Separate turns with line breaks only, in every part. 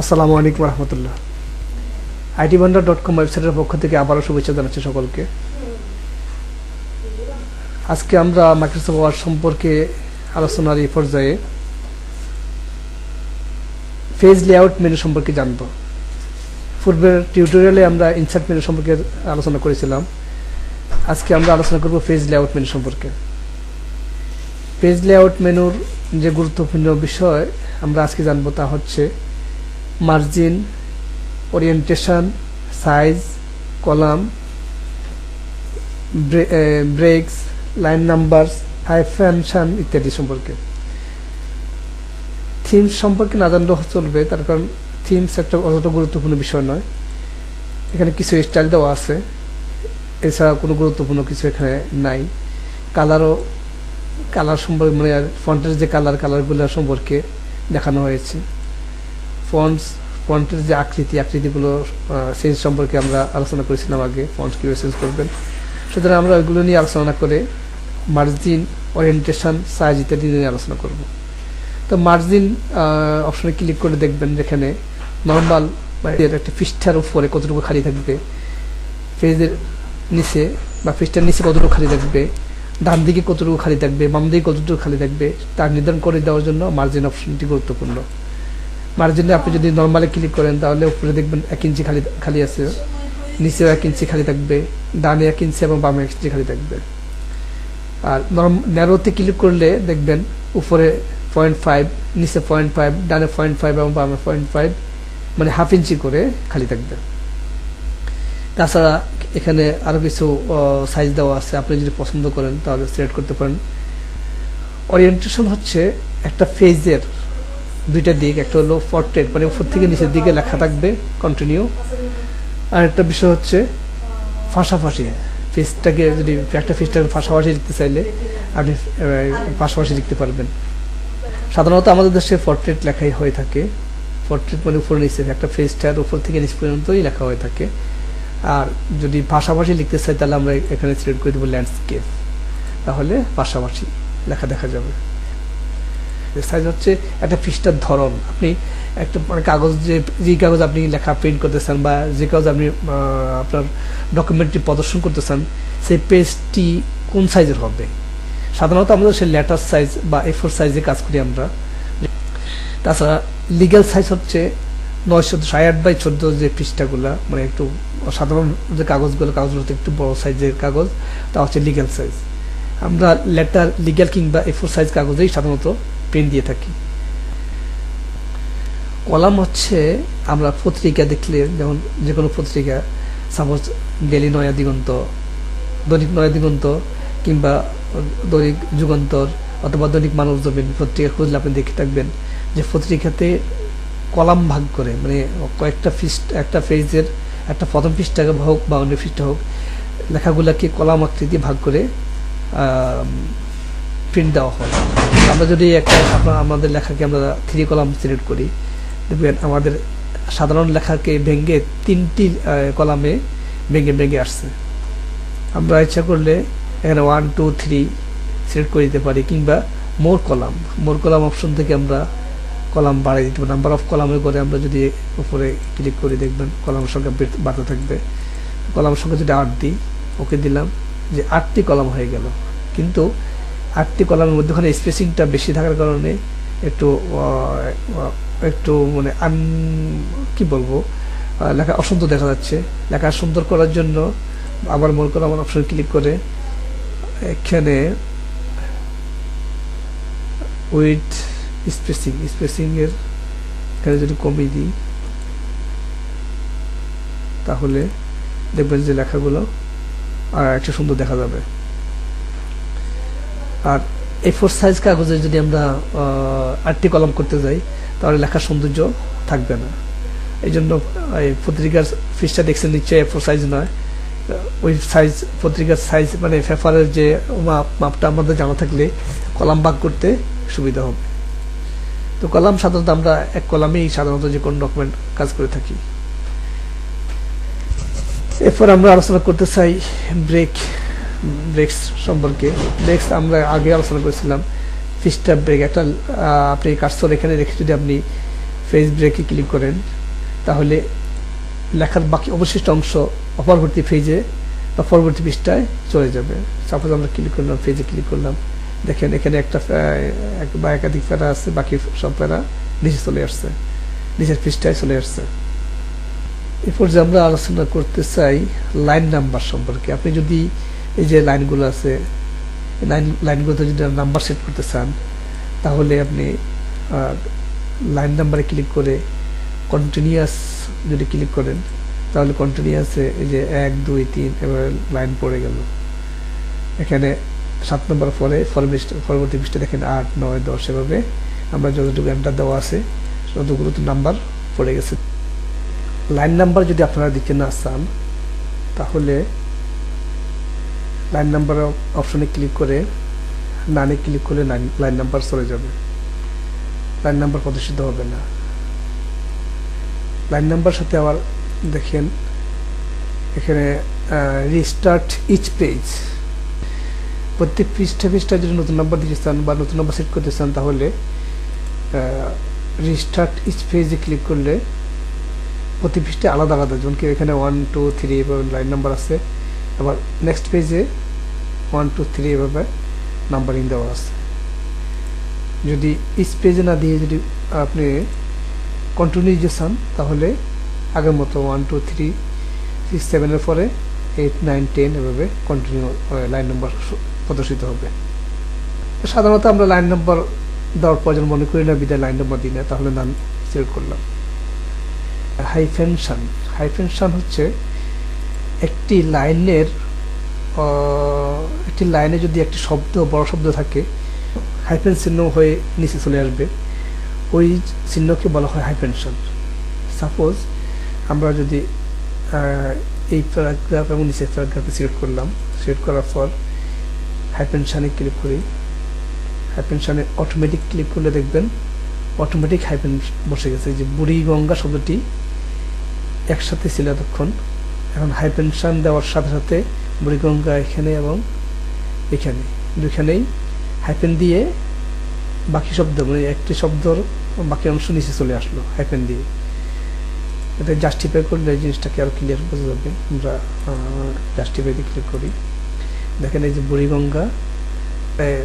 আসসালামু আলাইকুম রহমতুল্লাহ। IT Bhandar dot com ওয়েবসাইটের পক্ষ থেকে আবারও শুভেচ্ছা জানাচ্ছি সকলকে। আজকে আমরা মাইক্রোসফট ওয়ার্ড সম্পর্কে আলোচনার এই পর্যায়ে ফেজ লেআউট মেনু সম্পর্কে জানব। পূর্বের টিউটোরিয়ালে আমরা ইনসার্ট মেনু সম্পর্কে আলোচনা করেছিলাম। আজকে আমরা আলোচনা করব ফেজ লেআউট মেনু সম্পর্কে। পেজ লেআউট মেনুর যে গুরুত্বপূর্ণ বিষয় আমরা আজকে জানব তা হচ্ছে margin, orientation, size, column breaks, line number hyphenation ইত্যাদি সম্পর্কে। থিমস সম্পর্কে না জানলেও চলবে, তার কারণ থিমস একটা অতটা গুরুত্বপূর্ণ বিষয় নয়। এখানে কিছু স্টাইল দেওয়া আছে, এছাড়া কোনো গুরুত্বপূর্ণ কিছু এখানে নাই। কালারও, কালার সম্পর্কে মানে ফন্টের যে কালার, কালারগুলো সম্পর্কে দেখানো হয়েছে। ফন্টস, ফন্টের যে আকৃতি, আকৃতিগুলো চেঞ্জ সম্পর্কে আমরা আলোচনা করেছিলাম আগে ফন্ট কীভাবে চেঞ্জ করবেন। সুতরাং আমরা ওইগুলো নিয়ে আলোচনা করে মার্জিন ওরিয়েন্টেশন সাইজ ইত্যাদি নিয়ে আলোচনা করব। তো মার্জিন অপশনে ক্লিক করে দেখবেন যেখানে নর্মাল একটা পৃষ্ঠার উপরে কতটুকু খালি থাকবে, পেজের নিচে বা পৃষ্ঠার নিচে কতটুকু খালি থাকবে, ডান দিকে কতটুকু খালি থাকবে, বাম দিকে কতটুকু খালি থাকবে তার নির্ধারণ করে দেওয়ার জন্য মার্জিন অপশনটি গুরুত্বপূর্ণ। মার্জিনে আপনি যদি নর্মালি ক্লিক করেন, তাহলে উপরে দেখবেন এক ইঞ্চি খালি খালি আছে। নিচেও এক ইঞ্চি খালি থাকবে, ডানে এক ইঞ্চি এবং বামে এক ইঞ্চি খালি থাকবে। আর নর্ম ন্যারোতে ক্লিক করলে দেখবেন উপরে পয়েন্ট ফাইভ নিচে পয়েন্ট ফাইভ ডানে পয়েন্ট ফাইভ এবং বামে পয়েন্ট ফাইভ মানে হাফ ইঞ্চি করে খালি থাকবে। তাছাড়া এখানে আরও কিছু সাইজ দেওয়া আছে, আপনি যদি পছন্দ করেন তাহলে সিলেক্ট করতে পারেন। ওরিয়েন্টেশন হচ্ছে একটা ফেজের দুইটা দিক, একটা হলো পোর্ট্রেট মানে উপর থেকে নিচের দিকে লেখা থাকবে কন্টিনিউ আর একটা বিষয় হচ্ছে ফাঁসাফাঁসি ফেসটাকে যদি একটা ফেসটাকে ফাঁসাফাঁসি লিখতে চাইলে আপনি পাশাপাশি লিখতে পারবেন। সাধারণত আমাদের দেশে পোর্ট্রেট লেখাই হয়ে থাকে। পোর্ট্রেট মানে উপরে নিচে, একটা ফেসটার উপর থেকে নিচ পর্যন্তই লেখা হয়ে থাকে। আর যদি পাশাপাশি লিখতে চাই, তাহলে আমরা এখানে সিলেক্ট করে দেবো ল্যান্ডস্কেপ তাহলে পাশাপাশি লেখা দেখা যাবে। সাইজ হচ্ছে একটা পৃষ্ঠার ধরন। আপনি একটা মানে কাগজ যে যে কাগজ আপনি লেখা প্রিন্ট করতেছেন বা যে কাগজ আপনি আপনার ডকুমেন্টটি প্রদর্শন করতেছেন, সেই পেজটি কোন সাইজের হবে? সাধারণত আমাদের সেই লেটার সাইজ বা এ ফোর সাইজে কাজ করি আমরা। তাছাড়া লিগ্যাল সাইজ হচ্ছে নয় চোদ্দ সাড়ে আট বাই চোদ্দ যে পৃষ্ঠাগুলো মানে একটু সাধারণ যে কাগজগুলো কাগজগুলো একটু বড় সাইজের কাগজ, তা হচ্ছে লিগ্যাল সাইজ আমরা লেটার লিগ্যাল কিংবা এ ফোর সাইজ কাগজেই সাধারণত প্রিন্ট দিয়ে থাকি। কলাম হচ্ছে আমরা পত্রিকা দেখলে, যেমন যে কোনো পত্রিকা সাপোজ ডেলি নয়া দিগন্ত, দৈনিক নয়া দিগন্ত, কিংবা দৈনিক যুগান্তর, অথবা দৈনিক মানব জমিন, পত্রিকা খুঁজলে আপনি দেখে থাকবেন যে পত্রিকাতে কলাম ভাগ করে মানে কয়েকটা ফিস্ট একটা পেজের একটা প্রথম পৃষ্ঠাকে হোক বা অন্য পৃষ্ঠা হোক, লেখাগুলোকে কলাম আকৃতি ভাগ করে প্রিন্ট দেওয়া হয়। আমরা যদি একটা আপনার আমাদের লেখাকে আমরা থ্রি কলাম সিলেক্ট করি, দেখবেন আমাদের সাধারণ লেখাকে ভেঙে তিনটি কলামে ভেঙে ভেঙে আসছে। আমরা ইচ্ছা করলে এখানে ওয়ান টু থ্রি সিলেক্ট করে দিতে পারি, কিংবা more column more column option থেকে আমরা কলাম বাড়িয়ে দিতে পারি। নাম্বার অফ কলামের করে আমরা যদি উপরে ক্লিক করে, দেখবেন কলামের সংখ্যা বাড়তে থাকবে। কলামের সংখ্যা যদি আট দিই, ওকে দিলাম যে আটটি কলাম হয়ে গেল। কিন্তু আটটি কলামের মধ্যে স্পেসিংটা বেশি থাকার কারণে একটু একটু মানে আন, কি বলব লেখা অসুন্দর দেখা যাচ্ছে। লেখা সুন্দর করার জন্য আবার মনে করো আমার অপশন ক্লিক করে এখানে উইথ স্পেসিং স্পেসিংয়ের এখানে যদি কমিয়ে দিই, তাহলে দেখবেন যে লেখাগুলো আর একটা সুন্দর দেখা যাবে। আর এই ফোর সাইজ কাগজে যদি আমরা আটটি কলম করতে যাই, তাহলে লেখার সৌন্দর্য থাকবে না। এই জন্য এই পত্রিকার ফিসটা দেখছেন নিশ্চয়ই এ ফোর সাইজ নয়। ওই সাইজ পত্রিকার সাইজ মানে পেপারের যে মাপ মাপটা আমাদের জানা থাকলে কলাম ভাগ করতে সুবিধা হবে। তো কলাম সাধারণত আমরা এক কলামেই সাধারণত যে কোনো ডকুমেন্ট কাজ করে থাকি। এরপর আমরা আলোচনা করতে চাই ব্রেক ব্রেকস সম্পর্কে। ব্রেকস আমরা আগে আলোচনা করেছিলাম। ফিস্টার ব্রেক একটা আপনি কার্সর এখানে রেখে যদি আপনি ফেস ব্রেকে ক্লিক করেন, তাহলে লেখার বাকি অবশিষ্ট অংশ অপরবর্তী ফেজে বা পরবর্তী পৃষ্ঠায় চলে যাবে। সাপোজ আমরা ক্লিক করলাম ফেজে ক্লিক করলাম। দেখেন, এখানে একটা এক বা একাধিক প্যারা আছে, বাকি সব প্যারা নিচে চলে আসছে। নিচের পৃষ্ঠায় চলে আসছে। এরপর যে আমরা আলোচনা করতে চাই লাইন নাম্বার সম্পর্কে। আপনি যদি এই যে লাইনগুলো আছে লাইন, লাইনগুলোতে যদি নাম্বার সেট করতে চান, তাহলে আপনি লাইন নাম্বারে ক্লিক করে কন্টিনিউয়াস যদি ক্লিক করেন, তাহলে কন্টিনিউয়াসে এই যে এক, দুই, তিন, এবার লাইন পড়ে গেল। এখানে সাত নম্বর পরে পরবর্তী পৃষ্ঠে দেখেন আট, নয়, দশ, এভাবে আমরা যতটুকু এন্টার দেওয়া আছে ততগুলো তো নাম্বার পড়ে গেছে। লাইন নাম্বার যদি আপনারা দিতে না চান, তাহলে লাইন নাম্বার অপশনে ক্লিক করে নানে ক্লিক করলে লাইন নাম্বার চলে যাবে। লাইন নাম্বার প্রদর্শিত হবে না। লাইন নাম্বার সাথে আবার দেখেন, এখানে রিস্টার্ট ইচ পেজ প্রত্যেক পৃষ্ঠা পৃষ্ঠা যদি নতুন নাম্বার দিতে চান বা নতুন নাম্বার সেট করতে চান তাহলে রিস্টার্ট ইচ পেজে ক্লিক করলে প্রতি পৃষ্ঠে আলাদা আলাদা, যেমন কি এখানে one two three line number আছে। আবার নেক্সট পেজে ওয়ান টু থ্রি এভাবে নাম্বারিং দেওয়া আছে যদি ইচ পেজে না দিয়ে যদি আপনি কন্টিনিউ যে চান তাহলে আগের মতো ওয়ান টু থ্রি সিক্স সেভেনের পরে এইট নাইন টেন এভাবে কন্টিনিউ লাইন নাম্বার প্রদর্শিত হবে। সাধারণত আমরা লাইন নাম্বার দেওয়ার প্রয়োজন মনে করি না বিদায় লাইন নাম্বার দিই না, তাহলে নাম সিলেক্ট করলাম। হাইফেনশন হাইফেনশন হচ্ছে একটি লাইনের একটি লাইনে যদি একটি শব্দ, বড় শব্দ থাকে হাইফেন চিহ্ন হয়ে নিচে চলে আসবে। ওই চিহ্নকে বলা হয় হাইফেনশন সাপোজ আমরা যদি এই প্যারাগ্রাফ এবং নিচের প্যারাগ্রাফে সিলেক্ট করলাম সিলেক্ট করার পর হাইপেনশানে ক্লিক করি। হাইপেনশানে অটোমেটিক ক্লিক করলে দেখবেন অটোমেটিক হাইপেন বসে গেছে। যে বুড়ি গঙ্গা শব্দটি একসাথে ছিল এতক্ষণ। এখন হাইপেনশান দেওয়ার সাথে সাথে বুড়িগঙ্গা এখানে এবং এখানে। দুখানেই হাইপেন দিয়ে বাকি শব্দ মানে একটি শব্দর বাকি অংশ নিচে চলে আসলো হাইপেন দিয়ে। এটা জাস্টিফাই করলে জিনিসটাকে আরও ক্লিয়ার বোঝা যাবে। আমরা জাস্টিফাইতে ক্লিক করি, দেখেন এই যে বুড়িগঙ্গা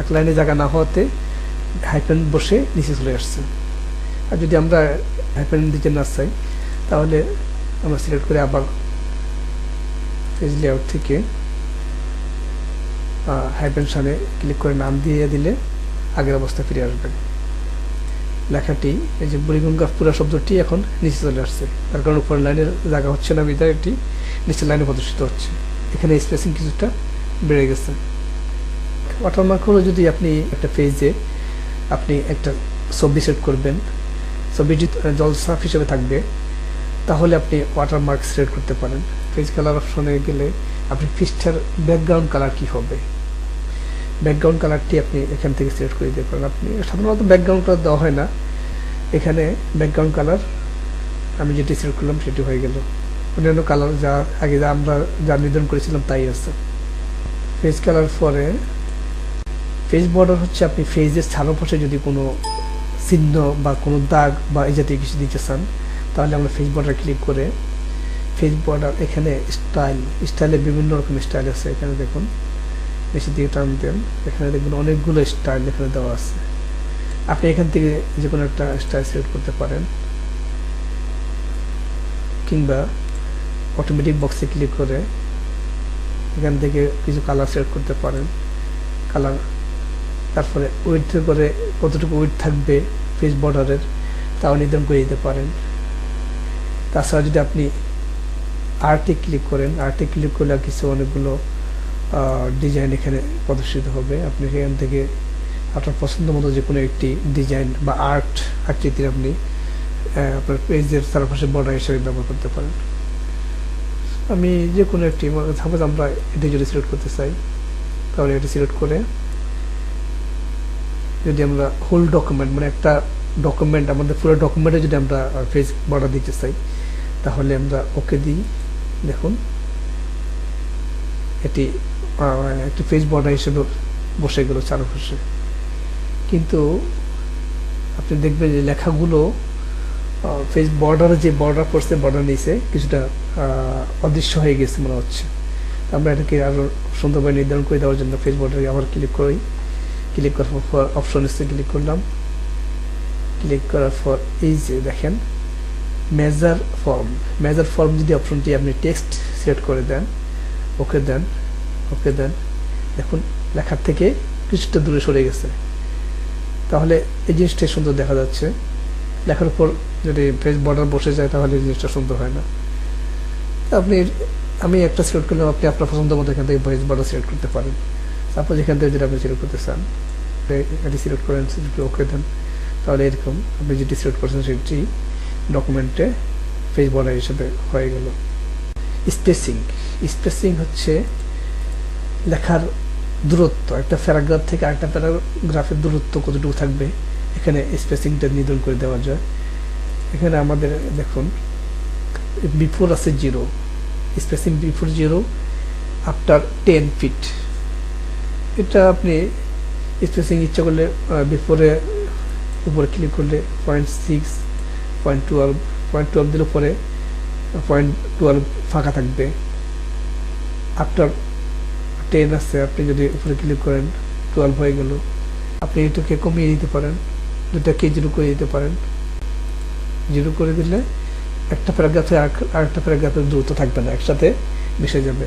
এক লাইনে জায়গা না হওয়াতে হাইপেন বসে নিচে চলে আসছে। আর যদি আমরা হাইপেন দিতে না চাই, তাহলে আমরা সিলেক্ট করে আবার পেজ লেআউট থেকে হাইপেনশনে ক্লিক করে নাম দিয়ে দিলে আগের অবস্থা ফিরে আসবে। লেখাটি এই যে বুড়িগঙ্গা পুরা শব্দটি এখন নিচে চলে আসছে। তার কারণ উপরের লাইনের জায়গা হচ্ছে না, বিধায় এটি নিচের লাইনে প্রদর্শিত হচ্ছে। এখানে স্পেসিং কিছুটা বেড়ে গেছে। ওয়াটারমার্ক হলো যদি আপনি একটা পেজে আপনি একটা ছবি সেট করবেন, ছবিটি জলসাফ হিসেবে থাকবে, তাহলে আপনি ওয়াটারমার্ক সিলেক্ট করতে পারেন। পেজ কালার অপশনে গেলে আপনি পৃষ্ঠার ব্যাকগ্রাউন্ড কালার কি হবে? ব্যাকগ্রাউন্ড কালারটি আপনি এখান থেকে সিলেক্ট করে দিতে পারেন। আপনি সাধারণত ব্যাকগ্রাউন্ড কালার দেওয়া হয় না। এখানে ব্যাকগ্রাউন্ড কালার আমি যেটি সিলেক্ট করলাম সেটি হয়ে গেল। অন্যান্য কালার যা আগে যা আমরা যা নির্ধারণ করেছিলাম তাই আছে। ফেজ কালার পরে ফেজ বর্ডার হচ্ছে আপনি ফেজের চারপাশে যদি কোনো চিহ্ন বা কোনো দাগ বা এই জাতীয় কিছু দিতে চান, তাহলে আমরা ফেস বর্ডার ক্লিক করে ফেস বর্ডার এখানে স্টাইল স্টাইলে বিভিন্ন রকম স্টাইল আছে। এখানে দেখুন। নিচের দিকে টান দেন। এখানে দেখবেন অনেকগুলো স্টাইল এখানে দেওয়া আছে। আপনি এখান থেকে যে কোনো একটা স্টাইল সিলেক্ট করতে পারেন। কিংবা অটোমেটিক বক্সে ক্লিক করে এখান থেকে কিছু কালার সিলেক্ট করতে পারেন। কালার তারপরে উইথ করে কতটুকু উইথ থাকবে ফেস বর্ডারের তাও নির্ধারণ করে দিতে পারেন। তাছাড়া যদি আপনি আর্টে ক্লিক করেন আর্টে ক্লিক করলে কিছু অনেকগুলো ডিজাইন এখানে প্রদর্শিত হবে। আপনি এখান থেকে আপনার পছন্দ মতো যে কোনো একটি ডিজাইন বা আর্ট আকৃতির আপনি আপনার পেজের চারপাশে বর্ডার হিসেবে ব্যবহার করতে পারেন। আমি যে কোনো একটি সাপোজ আমরা এটি যদি সিলেক্ট করতে চাই, তাহলে এটি সিলেক্ট করে যদি আমরা হোল ডকুমেন্ট মানে একটা ডকুমেন্ট আমাদের পুরো ডকুমেন্টে যদি আমরা পেজ বর্ডার দিতে চাই, তাহলে আমরা ওকে দিই। দেখুন, এটি একটি পেজ বর্ডার হিসেবে বসে গেল চারপাশে কিন্তু আপনি দেখবেন যে লেখাগুলো ফেস বর্ডারে যে বর্ডার পড়ছে বর্ডার নিচে কিছুটা অদৃশ্য হয়ে গেছে মনে হচ্ছে। আমরা এটাকে আরও সুন্দরভাবে নির্ধারণ করে দেওয়ার জন্য ফেস বর্ডারে আবার ক্লিক করি। ক্লিক করার পর অপশন এসে ক্লিক করলাম। ক্লিক করার পর এই যে দেখেন মেজার ফর্ম মেজার ফর্ম যদি অপশনটি আপনি টেক্সট সিলেক্ট করে দেন, ওকে দেন ওকে দেন। দেখুন, লেখার থেকে কিছুটা দূরে সরে গেছে। তাহলে এই জিনিসটা সুন্দর দেখা যাচ্ছে। লেখার উপর যদি ফেস বর্ডার বসে যায়, তাহলে জিনিসটা সুন্দর হয় না। আপনি, আমি একটা সিলেক্ট করলাম, আপনি আপনার পছন্দ মতো এখান থেকে ভয়েস বর্ডার সিলেক্ট করতে পারেন। সাপোজ এখান থেকে যদি আপনি সিলেক্ট করতে চান এটি সিলেক্ট করেন ওকে দেন। তাহলে এরকম আপনি যেটি সিলেক্ট করছেন, সেটি ডকুমেন্টে ফেস বর্ডার হিসেবে হয়ে গেল। স্পেসিং স্পেসিং হচ্ছে লেখার দূরত্ব, একটা প্যারাগ্রাফ থেকে আরেকটা প্যারাগ্রাফের দূরত্ব কতটুকু থাকবে, এখানে স্পেসিংটা নির্ধারণ করে দেওয়া যায়। এখানে আমাদের দেখুন বিফোর আছে zero spacing before zero after ten fit এটা আপনি স্পেসিং ইচ্ছা করলে বিফোরে উপরে ক্লিক করলে point six point twelve point twelve দিলে পরে পয়েন্ট টুয়েলভ ফাঁকা থাকবে। আফটার টেন আছে, আপনি যদি উপরে ক্লিক করেন টুয়েলভ হয়ে গেল। আপনি এটাকে কমিয়ে দিতে পারেন দুটাকে জিরো করে দিতে পারেন। জিরো করে দিলে একটা প্যারাগ্রাফে আরেকটা প্যারাগ্রাফের দ্রুত থাকবে না, একসাথে মিশে যাবে।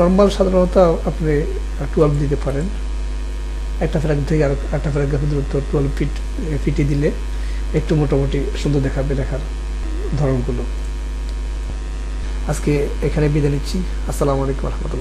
নর্মাল সাধারণত আপনি টুয়েলভ দিতে পারেন। একটা প্যারাগ্রাফ থেকে আর একটা প্যারাগ্রাফের দূরত্ব টুয়েলভ ফিট ফিটে দিলে একটু মোটামুটি সুন্দর দেখাবে লেখার ধরনগুলো। আজকে এখানে বিদায় নিচ্ছি। আসসালামু আলাইকুম রহমতুল্লাহ।